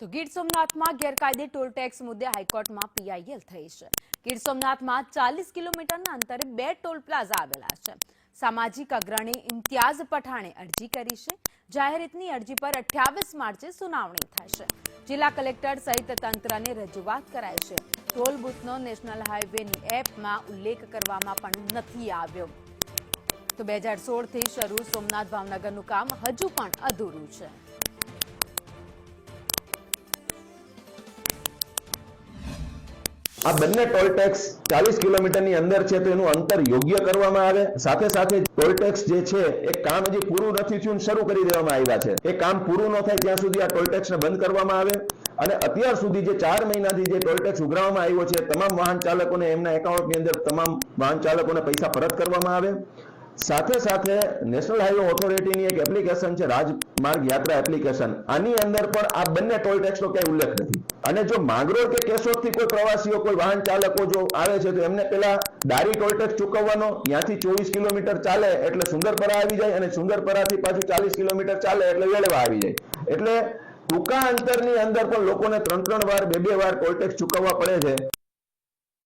તો ગીર સોમનાથમાં ગેરકાયદે ટોલ ટેક્સ મુદ્દે હાઈકોર્ટમાં પીઆઈએલ થઈ છે. ગીર સોમનાથમાં ચાલીસ કિલોમીટરના અંતરે બે ટોલ પ્લાઝા આવેલા છે. સામાજિક અગ્રણી ઇમ્તિયાઝ પઠાણે અરજી કરી છે. જાહેરહિતની અરજી પર અઠ્યાવીસ માર્ચે સુનાવણી થશે જિલ્લા કલેક્ટર સહિત તંત્રને રજૂઆત કરાઈ છે. ટોલ બૂથનો નેશનલ હાઈવેની એપમાં ઉલ્લેખ કરવામાં પણ નથી આવ્યો. તો બે હજાર સોળથી શરૂ સોમનાથ ભાવનગરનું કામ હજુ પણ અધૂરું છે. આ બંને ટોલ ટેક્સ ચાલીસ કિલોમીટરની અંદર છે, તો એનું અંતર યોગ્ય કરવામાં આવે. સાથે સાથે ટોલ ટેક્સ જે છે, એ કામ હજી પૂરું નથી થયું શરૂ કરી દેવામાં આવ્યા છે. એ કામ પૂરું ન થાય ત્યાં સુધી આ ટોલ ટેક્સને બંધ કરવામાં આવે. અને અત્યાર સુધી જે ચાર મહિનાથી જે ટોલ ટેક્સ ઉઘરાવવામાં આવ્યો છે, તમામ વાહન ચાલકોને એમના એકાઉન્ટની અંદર તમામ વાહન ચાલકોને પૈસા પરત કરવામાં આવે. સાથે સાથે નેશનલ હાઈવે ઓથોરિટીની એક એપ્લિકેશન છે, રાજમાર્ગ યાત્રા એપ્લિકેશન આની અંદર પણ આ બંને ટોલ ટેક્સનો ક્યાંય ઉલ્લેખ નથી. અને જો માંગરોળ કે કેશોદથી કોઈ પ્રવાસીઓ, કોઈ વાહન ચાલકો જો આવે છે, તો એમને પેલા દારી ટોલ ટેક્સ ચૂકવવાનો, ત્યાંથી ચોવીસ કિલોમીટર ચાલે એટલે સુંદરપરા આવી જાય અને સુંદરપરાથી પાછું ચાલીસ કિલોમીટર ચાલે એટલે વેળવા આવી જાય. એટલે ટૂંકા અંતરની અંદર પણ લોકોને ત્રણ ત્રણ વાર, બે બે વાર ટોલ ટેક્સ ચૂકવવા પડે છે.